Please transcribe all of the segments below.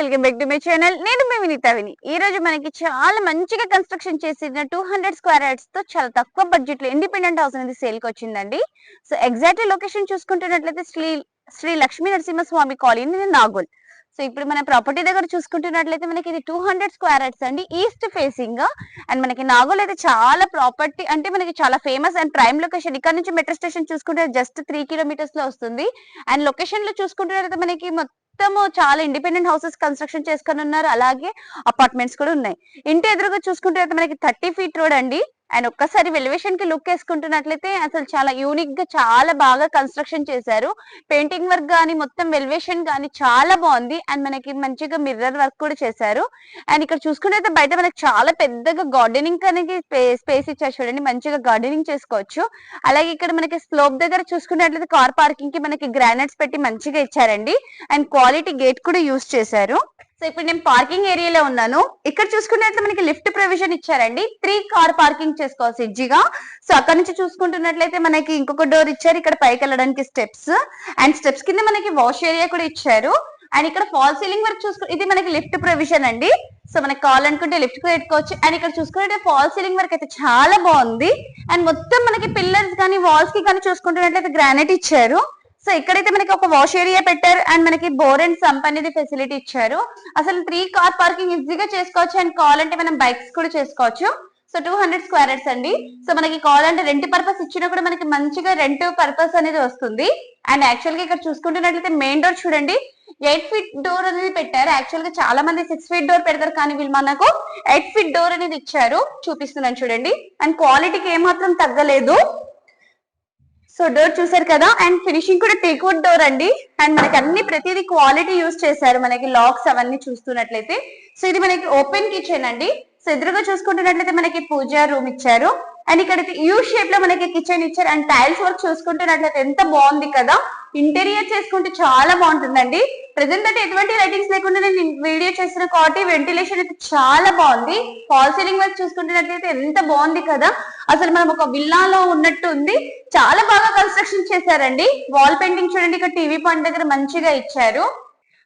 Welcome back to my channel. నేను మీ వినీత విని ఈ రోజు మనకి చాలా మంచిగా కన్స్ట్రక్షన్ చేసిన టూ హండ్రెడ్ స్క్వేర్ యార్డ్స్తో చాలా తక్కువ బడ్జెట్లో ఇండిపెండెంట్ హౌస్ అనేది సేల్కి వచ్చిందండి. సో ఎగ్జాక్ట్ లొకేషన్ చూసుకుంటున్నట్లయితే శ్రీ శ్రీ లక్ష్మీ నరసింహస్వామి కాలనీ నాగోల్. సో ఇప్పుడు మన ప్రాపర్టీ దగ్గర చూసుకుంటున్నట్లయితే మనకి ఇది టూ హండ్రెడ్ స్క్వేర్ యార్డ్స్ అండి. ఈస్ట్ ఫేసింగ్ అండ్ మనకి నాగోల్ అయితే చాలా ప్రాపర్టీ అంటే మనకి చాలా ఫేమస్ అండ్ ప్రైమ్ లొకేషన్. ఇక్కడ నుంచి మెట్రో స్టేషన్ చూసుకుంటే జస్ట్ త్రీ కిలోమీటర్స్లో వస్తుంది. అండ్ లొకేషన్లో చూసుకుంటున్నట్లయితే మనకి మొత్తము చాలా ఇండిపెండెంట్ హౌసెస్ కన్స్ట్రక్షన్ చేసుకొని ఉన్నారు. అలాగే అపార్ట్మెంట్స్ కూడా ఉన్నాయి. ఇంటి ఎదురుగా చూసుకుంటే మనకి థర్టీ ఫీట్ రోడ్ అండి. అండ్ ఒక్కసారి వెలివేషన్కి లుక్ వేసుకుంటున్నట్లయితే అసలు చాలా యూనిక్గా చాలా బాగా కన్స్ట్రక్షన్ చేశారు. పెయింటింగ్ వర్క్ గానీ మొత్తం వెలివేషన్ గానీ చాలా బాగుంది. అండ్ మనకి మంచిగా మిర్రర్ వర్క్ కూడా చేశారు. అండ్ ఇక్కడ చూసుకుంటే బయట మనకి చాలా పెద్దగా గార్డెనింగ్ అనేది స్పేస్ ఇచ్చారు చూడండి. మంచిగా గార్డెనింగ్ చేసుకోవచ్చు. అలాగే ఇక్కడ మనకి స్లోప్ దగ్గర చూసుకున్నట్లయితే కార్ పార్కింగ్కి మనకి గ్రానైట్స్ పెట్టి మంచిగా ఇచ్చారండి. అండ్ క్వాలిటీ గేట్ కూడా యూస్ చేశారు. సో ఇప్పుడు నేను పార్కింగ్ ఏరియాలో ఉన్నాను. ఇక్కడ చూసుకున్నట్లయితే మనకి లిఫ్ట్ ప్రొవిజన్ ఇచ్చారండి. త్రీ కార్ పార్కింగ్ చేసుకోవచ్చు ఈజీగా సో అక్కడ నుంచి చూసుకుంటున్నట్లయితే మనకి ఇంకొక డోర్ ఇచ్చారు. ఇక్కడ పైకి వెళ్ళడానికి స్టెప్స్ అండ్ స్టెప్స్ కింద మనకి వాష్ ఏరియా కూడా ఇచ్చారు. అండ్ ఇక్కడ ఫాల్ సీలింగ్ వర్క్ చూసుకో ఇది మనకి లిఫ్ట్ ప్రొవిజన్ అండి. సో మనకి కావాలనుకుంటే లిఫ్ట్ కూడా పెట్టుకోవచ్చు. అండ్ ఇక్కడ చూసుకుంటే ఫాల్ సీలింగ్ వర్క్ అయితే చాలా బాగుంది. అండ్ మొత్తం మనకి పిల్లర్స్ కానీ వాల్స్కి కానీ చూసుకుంటున్నట్లయితే గ్రానైట్ ఇచ్చారు. సో ఇక్కడైతే మనకి ఒక వాష్ ఏరియా పెట్టారు అండ్ మనకి బోర్ అండ్ సంప్ అనేది ఫెసిలిటీ ఇచ్చారు. అసలు త్రీ కార్ పార్కింగ్ ఈజీగా చేసుకోవచ్చు అండ్ కావాలంటే మనం బైక్స్ కూడా చేసుకోవచ్చు. So two hundred square yards అండి. సో మనకి కావాలంటే రెంట్ పర్పస్ ఇచ్చినా కూడా మనకి మంచిగా రెంట్ పర్పస్ అనేది వస్తుంది. అండ్ యాక్చువల్గా ఇక్కడ చూసుకుంటున్నట్లయితే మెయిన్ డోర్ చూడండి. ఎయిట్ ఫీట్ డోర్ అనేది పెట్టారు. యాక్చువల్గా చాలా మంది సిక్స్ ఫీట్ డోర్ పెడతారు కానీ వీళ్ళు మనకు ఎయిట్ ఫీట్ డోర్ అనేది ఇచ్చారు. చూపిస్తున్నాను చూడండి. అండ్ క్వాలిటీకి ఏమాత్రం తగ్గలేదు. సో డోర్ చూసారు కదా అండ్ ఫినిషింగ్ కూడా టేక్అవుట్ డోర్ అండి. అండ్ మనకి అన్ని ప్రతిదీ క్వాలిటీ యూస్ చేశారు మనకి లాక్స్ అవన్నీ చూస్తున్నట్లయితే. సో ఇది మనకి ఓపెన్ కిచెన్ అండి. సో ఎదురుగా చూసుకుంటున్నట్లయితే మనకి పూజా రూమ్ ఇచ్చారు. అండ్ ఇక్కడ యూ షేప్లో మనకి కిచెన్ ఇచ్చారు. అండ్ టైల్స్ వర్క్ చూసుకుంటున్నట్లయితే ఎంత బాగుంది కదా. ఇంటీరియర్ చేసుకుంటే చాలా బాగుంటుందండి. ప్రెసెంట్ అయితే ఎటువంటి లైటింగ్స్ లేకుండా నేను వీడియో చేసిన కాబట్టి వెంటిలేషన్ అయితే చాలా బాగుంది. ఫాల్ సీలింగ్ వర్క్ చూసుకుంటున్నట్లయితే ఎంత బాగుంది కదా. అసలు మనం ఒక విల్లాలో ఉన్నట్టు ఉంది. చాలా బాగా కన్స్ట్రక్షన్ చేశారండి. వాల్ పెయింటింగ్ చూడండి ఇక్కడ టీవీ పాయింట్ దగ్గర మంచిగా ఇచ్చారు.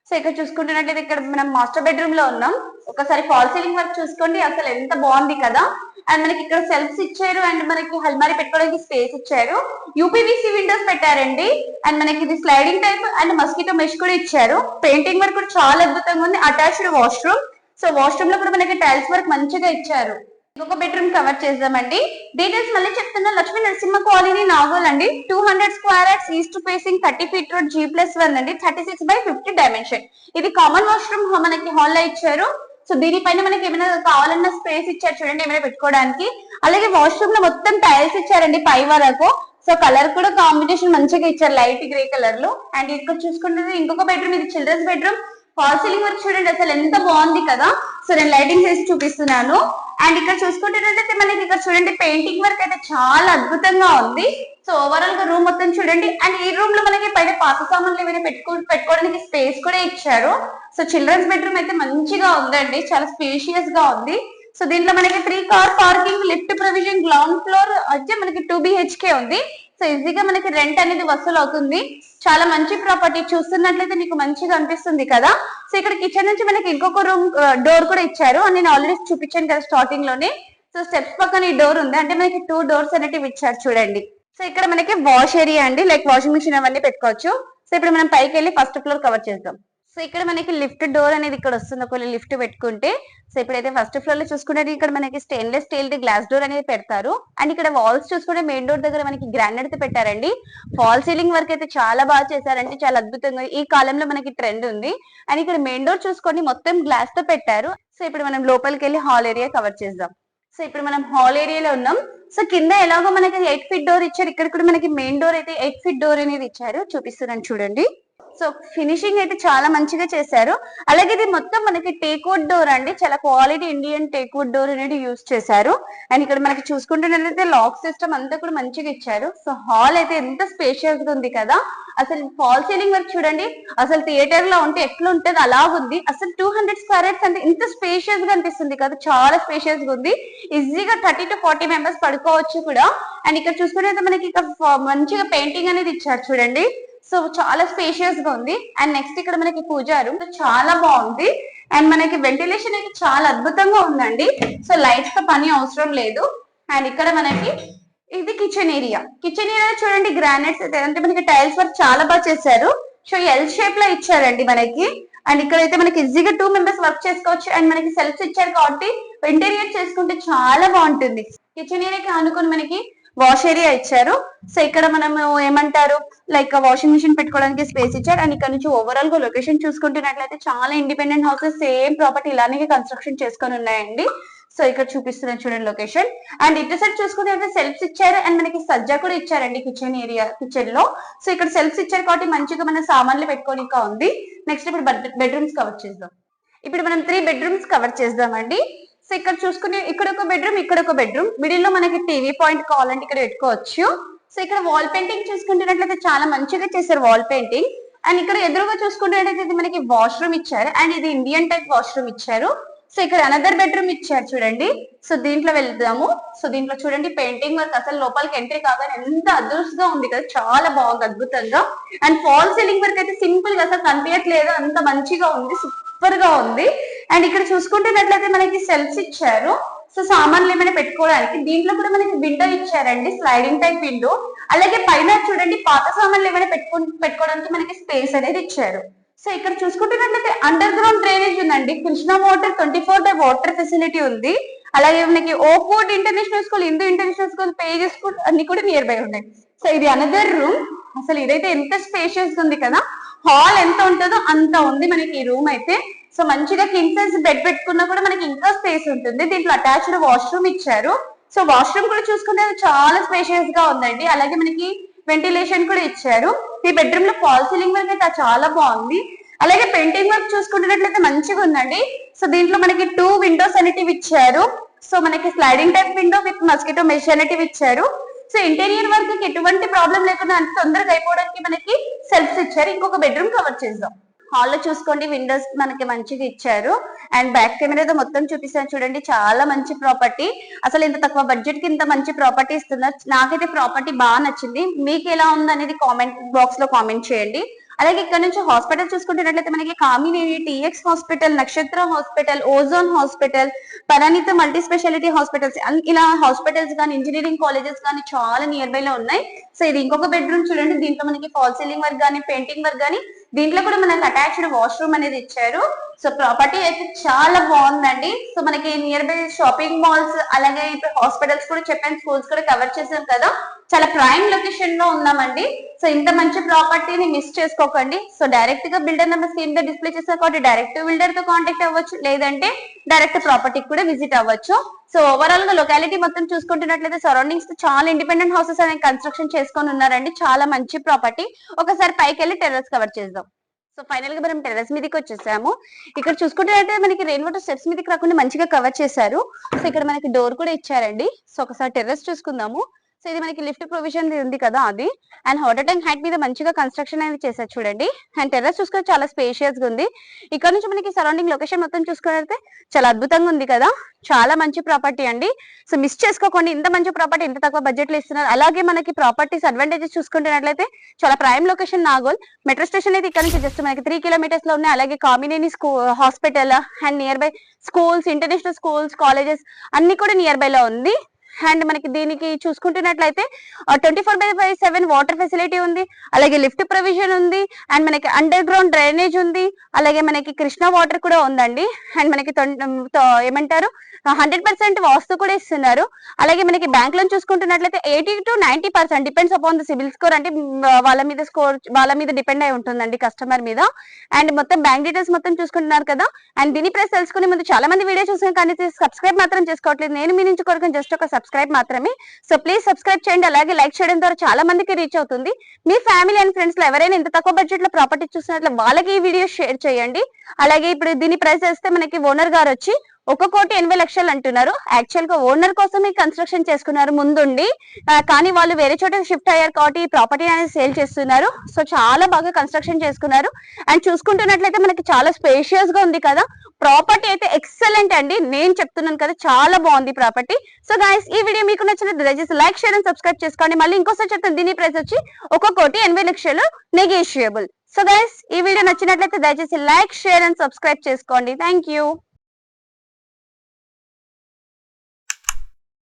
సో ఇక్కడ చూసుకుంటున్నట్లయితే ఇక్కడ మనం మాస్టర్ బెడ్రూమ్లో ఉన్నాం. ఒకసారి ఫాల్ సీలింగ్ వర్క్ చూసుకోండి. అసలు ఎంత బాగుంది కదా? అండ్ మనకి ఇక్కడ సెల్ఫ్స్ ఇచ్చారు. అండ్ మనకి హల్మారి పెట్టుకోవడానికి స్పేస్ ఇచ్చారు. యూపీవీసీ విండోస్ పెట్టారండి. అండ్ మనకి ఇది sliding type and mosquito mesh కూడా ఇచ్చారు. పెయింటింగ్ వర్క్ కూడా చాలా అద్భుతంగా ఉంది. అటాచ్డ్ వాష్రూమ్ సో వాష్రూమ్లో కూడా మనకి టైల్స్ వర్క్ మంచిగా ఇచ్చారు. ఇంకొక బెడ్రూమ్ కవర్ చేద్దామండి. డీటెయిల్స్ మళ్ళీ చెప్తున్నా. లక్ష్మీ నరసింహ కాలనీ నాగోల్ అండి. Two hundred square yards east facing thirty feet road G plus one అండి. Thirty six by fifty dimension ఇది కామన్ వాష్రూమ్ మనకి హాల్లో ఇచ్చారు. సో దీనిపైన మనకి ఏమైనా కావాలన్న స్పేస్ ఇచ్చారు చూడండి ఏమైనా పెట్టుకోవడానికి. అలాగే వాష్రూమ్లో మొత్తం టైల్స్ ఇచ్చారండి పై వరకు. సో కలర్ కూడా కాంబినేషన్ మంచిగా ఇచ్చారు లైట్ గ్రే కలర్లో. అండ్ ఇక్కడ చూసుకుంటే ఇంకొక బెడ్రూమ్ ఇది children's bedroom fall ceiling work చూడండి అసలు ఎంత బాగుంది కదా. సో నేను లైటింగ్ చేసి చూపిస్తున్నాను. అండ్ ఇక్కడ చూసుకుంటున్నట్లయితే మనకి ఇక్కడ చూడండి పెయింటింగ్ వర్క్ అయితే చాలా అద్భుతంగా ఉంది. సో ఓవరాల్గా రూమ్ మొత్తం చూడండి. అండ్ ఈ రూమ్లో మనకి పైన పాత సామాన్లు ఏమైనా పెట్టుకో పెట్టుకోవడానికి స్పేస్ కూడా ఇచ్చారు. సో చిల్డ్రన్స్ బెడ్రూమ్ అయితే మంచిగా ఉందండి. చాలా స్పేషియస్గా ఉంది. సో దీంట్లో మనకి three car parking lift provision ground floor అయితే మనకి టూ బిహెచ్కే ఉంది. సో ఈజీగా మనకి రెంట్ అనేది వసూలు అవుతుంది. చాలా మంచి ప్రాపర్టీ చూస్తున్నట్లయితే మీకు మంచిగా అనిపిస్తుంది కదా. సో ఇక్కడ కిచెన్ నుంచి మనకి ఇంకొక రూమ్ డోర్ uh, కూడా ఇచ్చారు. అని నేను ఆల్రెడీ చూపించాను కదా స్టార్టింగ్లోనే. సో స్టెప్స్ పక్కన ఈ డోర్ ఉంది. అంటే మనకి టూ డోర్స్ అనేటివి ఇచ్చారు చూడండి. సో ఇక్కడ మనకి వాష్ ఏరియా అండి. లైక్ వాషింగ్ మిషన్ అవన్నీ పెట్టుకోవచ్చు. సో ఇప్పుడు మనం పైకి వెళ్ళి ఫస్ట్ ఫ్లోర్ కవర్ చేద్దాం. సో ఇక్కడ మనకి లిఫ్ట్ డోర్ అనేది ఇక్కడ వస్తుంది. ఒకవేళ లిఫ్ట్ పెట్టుకుంటే సో ఇప్పుడైతే ఫస్ట్ ఫ్లోర్లో చూసుకుంటే ఇక్కడ మనకి stainless steel the glass door అనేది పెడతారు. అండ్ ఇక్కడ వాల్స్ చూసుకుంటే మెయిన్ డోర్ దగ్గర మనకి గ్రానైట్తో పెట్టారండి. ఫాల్ సీలింగ్ వర్క్ అయితే చాలా బాగా చేశారంటే చాలా అద్భుతంగా ఈ కాలంలో మనకి ట్రెండ్ ఉంది. అండ్ ఇక్కడ మెయిన్ డోర్ చూసుకొని మొత్తం గ్లాస్తో పెట్టారు. సో ఇప్పుడు మనం లోపలికి వెళ్ళి హాల్ ఏరియా కవర్ చేద్దాం. సో ఇప్పుడు మనం హాల్ ఏరియాలో ఉన్నాం. సో కింద ఎలాగో మనకి ఎయిట్ ఫీట్ డోర్ ఇచ్చారు ఇక్కడ కూడా మనకి మెయిన్ డోర్ అయితే ఎయిట్ ఫీట్ డోర్ అనేది ఇచ్చారు. చూపిస్తున్నాను చూడండి. సో ఫినిషింగ్ అయితే చాలా మంచిగా చేశారు. అలాగే ఇది మొత్తం మనకి టేక్వుడ్ డోర్ అండి. చాలా క్వాలిటీ ఇండియన్ టేక్వుడ్ డోర్ అనేది యూస్ చేశారు. అండ్ ఇక్కడ మనకి చూసుకుంటున్నట్లయితే లాక్ సిస్టమ్ అంతా కూడా మంచిగా ఇచ్చారు. సో హాల్ అయితే ఎంత స్పేషియస్గా ఉంది కదా. అసలు ఫాల్ సీలింగ్ వర్క్ చూడండి. అసలు థియేటర్లో ఉంటే ఎట్లా ఉంటుంది? అలా ఉంది. అసలు టూ హండ్రెడ్ స్క్వేర్ యార్డ్స్ అంటే ఇంత స్పేషియస్గా అనిపిస్తుంది కదా. చాలా స్పేషియస్గా ఉంది. ఈజీగా థర్టీ టు ఫార్టీ మెంబర్స్ పడుకోవచ్చు కూడా. అండ్ ఇక్కడ చూసుకునే మనకి ఇక్కడ మంచిగా పెయింటింగ్ అనేది ఇచ్చారు చూడండి. సో చాలా స్పేషియస్గా ఉంది. అండ్ నెక్స్ట్ ఇక్కడ మనకి పూజా రూమ్ చాలా బాగుంది. అండ్ మనకి వెంటిలేషన్ అయితే చాలా అద్భుతంగా ఉందండి. సో లైట్స్తో పని అవసరం లేదు. అండ్ ఇక్కడ మనకి ఇది కిచెన్ ఏరియా కిచెన్ ఏరియా చూడండి గ్రానైట్స్ అంటే మనకి టైల్స్ వర్క్ చాలా బాగా చేశారు. సో ఎల్ షేప్లో ఇచ్చారండి మనకి. అండ్ ఇక్కడైతే మనకి ఈజీగా టూ మెంబర్స్ వర్క్ చేసుకోవచ్చు. అండ్ మనకి సెల్ఫ్స్ ఇచ్చారు కాబట్టి ఇంటీరియర్ చేసుకుంటే చాలా బాగుంటుంది. కిచెన్ ఏరియాకి అనుకుని మనకి వాష్ ఏరియా ఇచ్చారు. సో ఇక్కడ మనము ఏమంటారు? లైక్ వాషింగ్ మిషన్ పెట్టుకోవడానికి స్పేస్ ఇచ్చారు. అండ్ ఇక్కడ నుంచి ఓవరాల్గా లొకేషన్ చూసుకుంటున్నట్లయితే చాలా ఇండిపెండెంట్ హౌసెస్ సేమ్ ప్రాపర్టీ ఇలానే కన్స్ట్రక్షన్ చేసుకొని ఉన్నాయండి. సో ఇక్కడ చూపిస్తున్నాను చూడండి లొకేషన్ అండ్ ఇటు సైడ్ చూసుకుంటే సెల్ఫ్స్ ఇచ్చారు. అండ్ మనకి సజ్జా కూడా ఇచ్చారండి కిచెన్ ఏరియా కిచెన్లో. సో ఇక్కడ సెల్ఫ్స్ ఇచ్చారు కాబట్టి మంచిగా మన సామాన్లు పెట్టుకోనిక ఉంది. నెక్స్ట్ ఇప్పుడు బెడ్రూమ్స్ కవర్ చేద్దాం. ఇప్పుడు మనం త్రీ బెడ్రూమ్స్ కవర్ చేద్దామండి. సో ఇక్కడ చూసుకునే ఇక్కడ ఒక బెడ్రూమ్ ఇక్కడ ఒక బెడ్రూమ్ మిడిల్లో మనకి టీవీ పాయింట్ కావాలంటే ఇక్కడ పెట్టుకోవచ్చు. సో ఇక్కడ వాల్ పెయింటింగ్ చూసుకుంటున్నట్లయితే చాలా మంచిగా చేశారు వాల్ పెయింటింగ్ అండ్ ఇక్కడ ఎదురుగా చూసుకుంటున్నట్లయితే ఇది మనకి వాష్రూమ్ ఇచ్చారు. అండ్ ఇది ఇండియన్ టైప్ వాష్రూమ్ ఇచ్చారు. సో ఇక్కడ అనదర్ బెడ్రూమ్ ఇచ్చారు చూడండి. సో దీంట్లో వెళ్దాము. సో దీంట్లో చూడండి పెయింటింగ్ వర్క్ అసలు లోపలికి ఎంట్రీ కాగానే ఎంత అదృష్టంగా ఉంది కదా. చాలా బాగుంది అద్భుతంగా. అండ్ ఫాల్ సీలింగ్ వర్క్ అయితే సింపుల్గా అసలు కనిపించట్లేదు. అంత మంచిగా ఉంది సూపర్గా ఉంది. అండ్ ఇక్కడ చూసుకుంటున్నట్లయితే మనకి సెల్స్ ఇచ్చారు. సో సామాన్లు ఏమైనా పెట్టుకోవడానికి దీంట్లో కూడా మనకి విండో ఇచ్చారండి స్లైడింగ్ టైప్ విండో అలాగే పైన చూడండి పాత సామాన్లు ఏమైనా పెట్టుకు పెట్టుకోవడానికి మనకి స్పేస్ అనేది ఇచ్చారు. సో ఇక్కడ చూసుకుంటున్నట్లయితే అండర్ గ్రౌండ్ డ్రైనేజ్ ఉందండి. Krishna water twenty four by water facility ఉంది. అలాగే మనకి ఓపోర్ట్ international school Hindu international school pages school అన్ని కూడా నియర్ బై ఉన్నాయి. సో ఇది అనదర్ రూమ్ అసలు ఇదైతే ఎంత స్పేషియస్ ఉంది కదా. హాల్ ఎంత ఉంటుందో అంత ఉంది మనకి ఈ రూమ్ అయితే. సో మంచిగా కింగ్ సైజ్ బెడ్ పెట్టుకున్నా కూడా మనకి ఇంకా స్పేస్ ఉంటుంది. దీంట్లో అటాచ్డ్ వాష్రూమ్ ఇచ్చారు. సో వాష్రూమ్ కూడా చూసుకుంటే చాలా స్పేషియస్గా ఉందండి. అలాగే మనకి వెంటిలేషన్ కూడా ఇచ్చారు. ఈ బెడ్రూమ్లో ఫాల్ సీలింగ్ వర్క్ అయితే చాలా బాగుంది. అలాగే పెయింటింగ్ వర్క్ చూసుకున్నట్లయితే మంచిగా ఉందండి. సో దీంట్లో మనకి టూ విండోస్ అనేటివి ఇచ్చారు. సో మనకి sliding type window with mosquito mesh అనేటివి ఇచ్చారు. సో ఇంటీరియర్ వర్క్కి ఎటువంటి ప్రాబ్లం లేకుండా అంత తొందరగా అయిపోవడానికి మనకి సెల్ఫ్స్ ఇచ్చారు. ఇంకొక బెడ్రూమ్ కవర్ చేద్దాం. హాల్లో చూసుకోండి. విండోస్ మనకి మంచిగా ఇచ్చారు. అండ్ బ్యాక్ కెమెరాతో మొత్తం చూపిస్తాను చూడండి చాలా మంచి ప్రాపర్టీ అసలు ఇంత తక్కువ బడ్జెట్కి ఇంత మంచి ప్రాపర్టీ ఇస్తున్నారు. నాకైతే ప్రాపర్టీ బాగా నచ్చింది. మీకు ఎలా ఉంది అనేది కామెంట్ బాక్స్లో కామెంట్ చేయండి. అలాగే ఇక్కడ నుంచి హాస్పిటల్ చూసుకుంటున్నట్లయితే మనకి Kamineni TX hospital Nakshatra hospital ozone hospital పరానిత multi speciality hospitals ఇలా హాస్పిటల్స్ కానీ ఇంజనీరింగ్ కాలేజెస్ కానీ చాలా నియర్ బై లో ఉన్నాయి. సో ఇది ఇంకొక బెడ్రూమ్ చూడండి. దీంట్లో మనకి ఫాల్ సీలింగ్ వర్క్ కానీ పెయింటింగ్ వర్క్ కానీ దీంట్లో కూడా మనకి అటాచ్డ్ వాష్రూమ్ అనేది ఇచ్చారు. సో ప్రాపర్టీ అయితే చాలా బాగుందండి. సో మనకి నియర్ బై షాపింగ్ మాల్స్ అలాగే ఇప్పుడు హాస్పిటల్స్ కూడా చెప్పాను స్కూల్స్ కూడా కవర్ చేసాం కదా. చాలా ప్రైమ్ లొకేషన్లో ఉన్నామండి. సో ఇంత మంచి ప్రాపర్టీని మిస్ చేసుకోకండి. సో డైరెక్ట్గా బిల్డర్ నెంబర్ స్క్రీన్ మీద డిస్ప్లే చేసాం కాబట్టి డైరెక్ట్ బిల్డర్తో కాంటాక్ట్ అవ్వచ్చు. లేదంటే డైరెక్ట్ ప్రాపర్టీకి కూడా విజిట్ అవ్వచ్చు. సో ఓవరాల్గా లొకాలిటీ మొత్తం చూసుకుంటున్నట్లయితే సరౌండింగ్స్తో చాలా ఇండిపెండెంట్ హౌసెస్ అనేది కన్స్ట్రక్షన్ చేసుకొని ఉన్నారండి. చాలా మంచి ప్రాపర్టీ ఒకసారి పైకి వెళ్ళి టెర్రస్ కవర్ చేద్దాం. సో ఫైనల్గా మనం టెర్రస్ మీదకి వచ్చేసాము. ఇక్కడ చూసుకుంటే మనకి రెయిన్ వాటర్ స్టెప్స్ మీదకి రాకుండా మంచిగా కవర్ చేశారు. సో ఇక్కడ మనకి డోర్ కూడా ఇచ్చారండి. సో ఒకసారి టెర్రస్ చూసుకుందాము. సో ఇది మనకి లిఫ్ట్ ప్రొవిజన్ ఉంది కదా అది. అండ్ వాటర్ టైం హైట్ మీద మంచిగా కన్స్ట్రక్షన్ అనేది చేశారు చూడండి. అండ్ టెర్రస్ చూసుకుని చాలా స్పేషియస్గా ఉంది. ఇక్కడ నుంచి మనకి సరౌండింగ్ లొకేషన్ మొత్తం చూసుకున్నట్లయితే చాలా అద్భుతంగా ఉంది కదా. చాలా మంచి ప్రాపర్టీ అండి. సో మిస్ చేసుకోకండి. ఇంత మంచి ప్రాపర్టీ ఇంత తక్కువ బడ్జెట్లో ఇస్తున్నారు. అలాగే మనకి ప్రాపర్టీస్ అడ్వాంటేజెస్ చూసుకుంటున్నట్లయితే చాలా prime location Nagole. Metro station అయితే ఇక్కడ నుంచి జస్ట్ మనకి త్రీ కిలోమీటర్స్లో ఉన్నాయి. అలాగే Kamineni school hospital and near by schools international schools colleges అన్ని కూడా నియర్ బై లో ఉంది. అండ్ మనకి దీనికి చూసుకుంటున్నట్లయితే twenty four by by seven water facility ఉంది. అలాగే లిఫ్ట్ ప్రొవిజన్ ఉంది. అండ్ మనకి అండర్ గ్రౌండ్ డ్రైనేజ్ ఉంది. అలాగే మనకి కృష్ణా వాటర్ కూడా ఉందండి. అండ్ మనకి తొం- తో- ఏమంటారు? హండ్రెడ్ పర్సెంట్ వాస్తు కూడా ఇస్తున్నారు. అలాగే మనకి bank loan చూసుకుంటున్నట్లయితే eighty to ninety percent depends upon the CIBIL score అంటే వాళ్ళ మీద స్కోర్ వాళ్ళ మీద డిపెండ్ అయి ఉంటుందండి కస్టమర్ మీద. అండ్ మొత్తం బ్యాంక్ డీటెయిల్స్ మొత్తం చూసుకుంటున్నారు కదా. అండ్ దీని ప్రైస్ తెలుసుకునే ముందు చాలా మంది వీడియో చూసాను కానీ సబ్స్క్రైబ్ మాత్రం చేసుకోవట్లేదు. నేను మీ నుంచి కొరకు జస్ట్ ఒక సబ్స్క్రైబ్ మాత్రమే. సో ప్లీజ్ సబ్స్క్రైబ్ చేయండి. అలాగే లైక్ చేయడం ద్వారా చాలా మందికి రీచ్ అవుతుంది. మీ ఫ్యామిలీ అండ్ ఫ్రెండ్స్లో ఎవరైనా ఇంత తక్కువ బడ్జెట్లో ప్రాపర్టీ చూసినట్లు వాళ్ళకి ఈ వీడియో షేర్ చేయండి. అలాగే ఇప్పుడు దీని ప్రైస్ వేస్తే మనకి ఓనర్ గారు వచ్చి ఒక కోటి ఎనభై లక్షలు అంటున్నారు. యాక్చువల్గా ఓనర్ కోసం కన్స్ట్రక్షన్ చేసుకున్నారు ముందుండి. కానీ వాళ్ళు వేరే చోట షిఫ్ట్ అయ్యారు కాబట్టి ఈ ప్రాపర్టీ అనేది సేల్ చేస్తున్నారు. సో చాలా బాగా కన్స్ట్రక్షన్ చేసుకున్నారు. అండ్ చూసుకుంటున్నట్లయితే మనకి చాలా స్పేషియస్గా ఉంది కదా. ప్రాపర్టీ అయితే ఎక్సలెంట్ అండి. నేను చెప్తున్నాను కదా చాలా బాగుంది ప్రాపర్టీ సో గాయస్ ఈ వీడియో మీకు నచ్చినట్టు దయచేసి లైక్ షేర్ అండ్ సబ్స్క్రైబ్ చేసుకోండి. మళ్ళీ ఇంకోసారి చెప్తాను దీని ప్రైస్ వచ్చి ఒక కోటి ఎనభై లక్షలు నెగోషియబుల్ సో గైస్ ఈ వీడియో నచ్చినట్లయితే దయచేసి లైక్ షేర్ అండ్ సబ్స్క్రైబ్ చేసుకోండి. Thank you